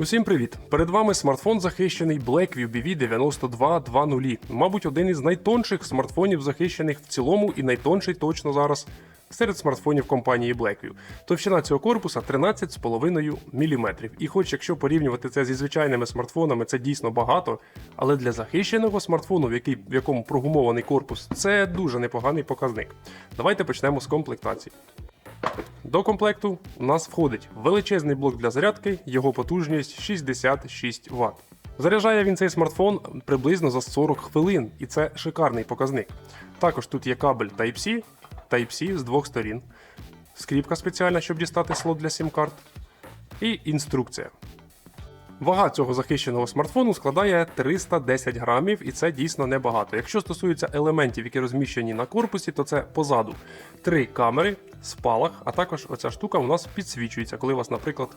Усім привіт! Перед вами смартфон захищений Blackview BV9220. Мабуть, один із найтонших смартфонів захищених в цілому і найтонший точно зараз серед смартфонів компанії Blackview. Товщина цього корпуса 13,5 мм. І хоч якщо порівнювати це зі звичайними смартфонами, це дійсно багато, але для захищеного смартфону, в, який, в якому прогумований корпус, це дуже непоганий показник. Давайте почнемо з комплектації. До комплекту у нас входить величезний блок для зарядки, його потужність 66 Вт. Заряджає він цей смартфон приблизно за 40 хвилин, і це шикарний показник. Також тут є кабель Type-C, Type-C з двох сторін, скріпка спеціальна, щоб дістати слот для сім-карт, і інструкція. Вага цього захищеного смартфону складає 310 грамів, і це дійсно небагато. Якщо стосується елементів, які розміщені на корпусі, то це позаду три камери, спалах, а також оця штука у нас підсвічується, коли вас, наприклад,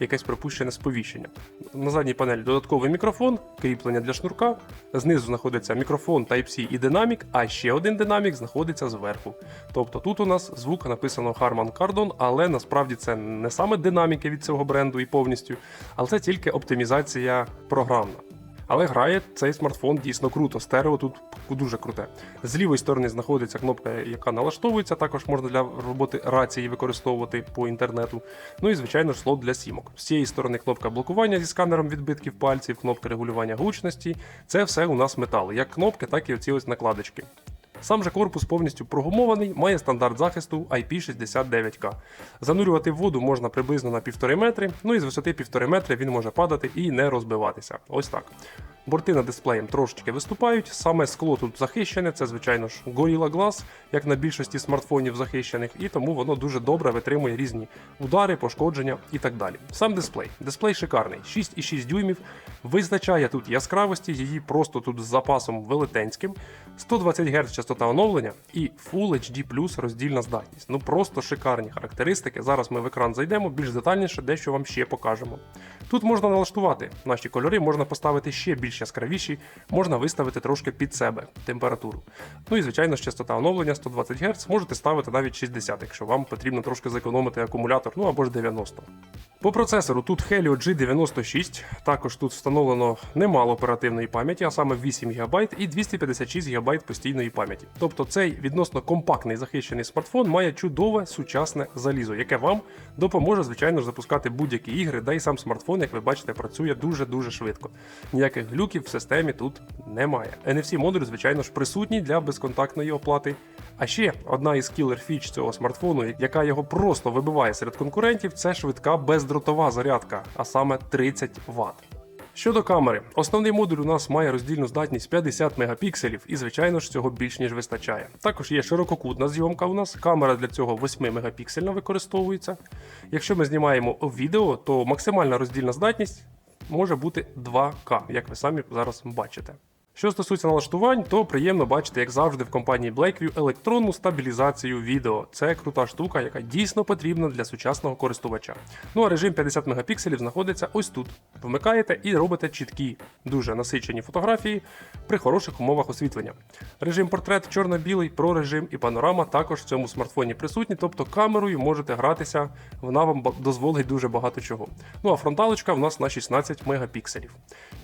якесь пропущене сповіщення. На задній панелі додатковий мікрофон, кріплення для шнурка. Знизу знаходиться мікрофон Type-C і динамік, а ще один динамік знаходиться зверху. Тобто тут у нас звук написано Harman Kardon, але насправді це не саме динаміки від цього бренду і повністю, але це тільки оптимізація програмна. Але грає цей смартфон дійсно круто. Стерео тут дуже круте. З лівої сторони знаходиться кнопка, яка налаштовується, також можна для роботи рації використовувати по інтернету. Ну і звичайно ж слот для сімок. З цієї сторони кнопка блокування зі сканером відбитків пальців, кнопка регулювання гучності. Це все у нас метал, як кнопки, так і оці ось накладочки. Сам же корпус повністю прогумований, має стандарт захисту IP69K. Занурювати в воду можна приблизно на 1,5 метри, ну і з висоти 1,5 метри він може падати і не розбиватися. Ось так. Борти над дисплеєм трошечки виступають, саме скло тут захищене, це, звичайно ж, Gorilla Glass, як на більшості смартфонів захищених, і тому воно дуже добре витримує різні удари, пошкодження і так далі. Сам дисплей. Дисплей шикарний, 6,6 дюймів. Визначає тут яскравості, її просто тут з запасом велетенським, 120 Гц частота оновлення і Full HD роздільна здатність. Ну просто шикарні характеристики. Зараз ми в екран зайдемо, більш детальніше дещо вам ще покажемо. Тут можна налаштувати наші кольори, можна поставити ще більш яскравіші, можна виставити трошки під себе температуру. Ну і звичайно, ж, частота оновлення 120 Гц, можете ставити навіть 60, якщо вам потрібно трошки зекономити акумулятор, ну або ж 90. По процесору тут Helio G96, також тут встановлено немало оперативної пам'яті, а саме 8 ГБ і 256 ГБ постійної пам'яті. Тобто цей відносно компактний захищений смартфон має чудове сучасне залізо, яке вам допоможе, звичайно ж, запускати будь-які ігри, да й сам смартфон, як ви бачите, працює дуже-дуже швидко. Ніяких глюків в системі тут немає. NFC модуль, звичайно ж, присутній для безконтактної оплати. А ще одна із кілер фіч цього смартфону, яка його просто вибиває серед конкурентів, це швидка бездротова зарядка, а саме 30 Вт. Щодо камери, основний модуль у нас має роздільну здатність 50 мегапікселів, і звичайно ж цього більш ніж вистачає. Також є ширококутна зйомка у нас, камера для цього 8 мегапіксельна використовується. Якщо ми знімаємо відео, то максимальна роздільна здатність може бути 2К, як ви самі зараз бачите. Що стосується налаштувань, то приємно бачити, як завжди, в компанії Blackview електронну стабілізацію відео. Це крута штука, яка дійсно потрібна для сучасного користувача. Ну а режим 50 мегапікселів знаходиться ось тут. Вмикаєте і робите чіткі, дуже насичені фотографії при хороших умовах освітлення. Режим портрет чорно-білий, про режим і панорама також в цьому смартфоні присутні, тобто камерою можете гратися, вона вам дозволить дуже багато чого. Ну а фронталочка в нас на 16 мегапікселів.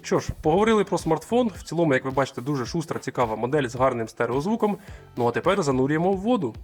Що ж, поговорили про смартфон. В цілому, як ви бачите, дуже шустра, цікава модель з гарним стереозвуком. Ну а тепер занурюємо в воду.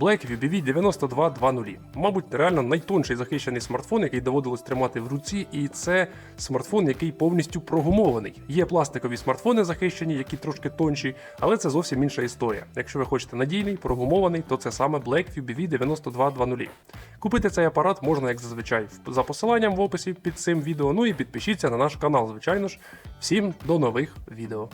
Blackview BV9220. Мабуть, реально найтонший захищений смартфон, який доводилось тримати в руці, і це смартфон, який повністю прогумований. Є пластикові смартфони захищені, які трошки тонші, але це зовсім інша історія. Якщо ви хочете надійний, прогумований, то це саме Blackview BV9220. Купити цей апарат можна, як зазвичай, за посиланням в описі під цим відео. Ну і підпишіться на наш канал, звичайно ж. Всім до нових відео.